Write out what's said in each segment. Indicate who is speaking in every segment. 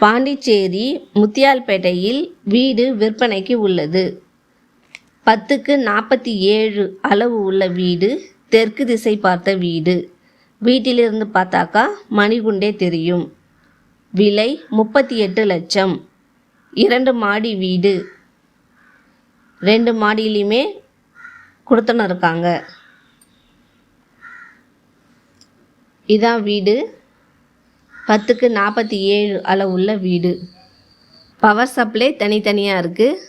Speaker 1: பாண்டிச்சேரி முத்தியால்பேட்டையில் வீடு விற்பனைக்கு உள்ளது. பத்துக்கு நாற்பத்தி ஏழு அளவு உள்ள வீடு தெற்கு திசை பார்த்த வீடு. வீட்டிலிருந்து பார்த்தாக்கா மணிகுண்டே தெரியும். விலை முப்பத்தி எட்டு லட்சம். இரண்டு மாடி வீடு. ரெண்டு மாடியிலையுமே கொடுத்துன்னு இருக்காங்க. இதான் வீடு. பத்துக்கு நாற்பத்தி ஏழு அளவுள்ள வீடு. பவர் சப்ளை தனித்தனியாக இருக்குது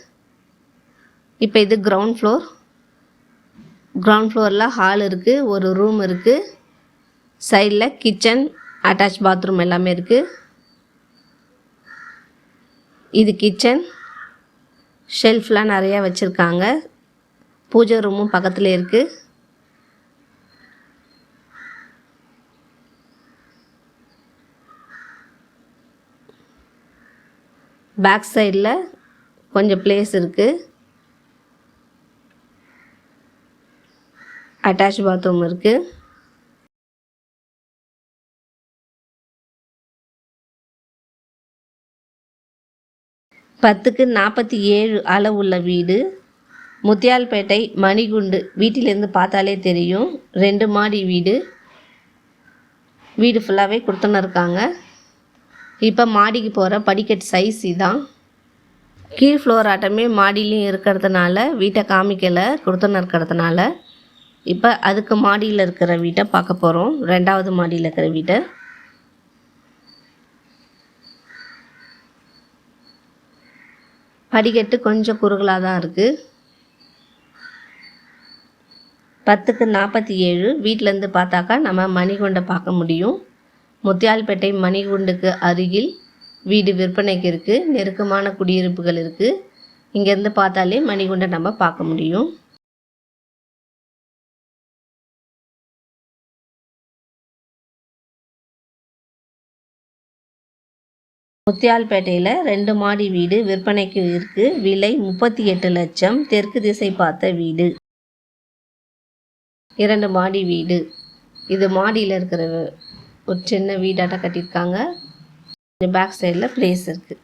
Speaker 1: இப்போ இது கிரவுண்ட் ஃப்ளோர் கிரவுண்ட் ஃப்ளோரில் ஹால் இருக்குது ஒரு ரூம் இருக்குது சைடில் கிச்சன் அட்டாச் பாத்ரூம் எல்லாமே இருக்குது இது கிச்சன் ஷெல்ஃப்லாம் நிறையா வச்சுருக்காங்க. பூஜை ரூமும் பக்கத்தில் இருக்குது பேக் சைடில் கொஞ்சம் பிளேஸ் இருக்குது அட்டாச் பாத்ரூம் இருக்குது பத்துக்கு நாற்பத்தி ஏழு அளவுள்ள வீடு. முத்தியால்பேட்டை மணிகுண்டு வீட்டிலேருந்து பார்த்தாலே தெரியும். ரெண்டு மாடி வீடு. வீடு ஃபுல்லாகவே கொடுத்துன்னு இருக்காங்க. இப்போ மாடிக்கு போகிற படிக்கட்டு சைஸ் இதான். கீழ் ஃப்ளோர் ஆட்டமே மாடியிலையும் இருக்கிறதுனால வீட்டை காமிக்கலை கொடுத்துன்னு இருக்கிறதுனால. இப்போ அதுக்கு மாடியில் இருக்கிற வீட்டை பார்க்க போகிறோம் ரெண்டாவது மாடியில் இருக்கிற வீட்டை. படிக்கட்டு கொஞ்சம் குறுகலாக தான் இருக்குது பத்துக்கு நாற்பத்தி ஏழு வீட்டிலேருந்து பார்த்தாக்கா நம்ம மணிகொண்டை பார்க்க முடியும். முத்தியால்பேட்டை மணிகுண்டுக்கு அருகில் வீடு விற்பனைக்கு இருக்குது நெருக்கமான குடியிருப்புகள் இருக்குது இங்கேருந்து பார்த்தாலே மணிகுண்டை நம்ம பார்க்க முடியும். முத்தியால்பேட்டையில் ரெண்டு மாடி வீடு விற்பனைக்கு இருக்குது விலை முப்பத்தி எட்டு லட்சம். தெற்கு திசை பார்த்த வீடு. இரண்டு மாடி வீடு. இது மாடியில் இருக்கிற ஒரு சின்ன வீடாட்டம் கட்டியிருக்காங்க. பேக் சைடில் ப்ளேஸ் இருக்குது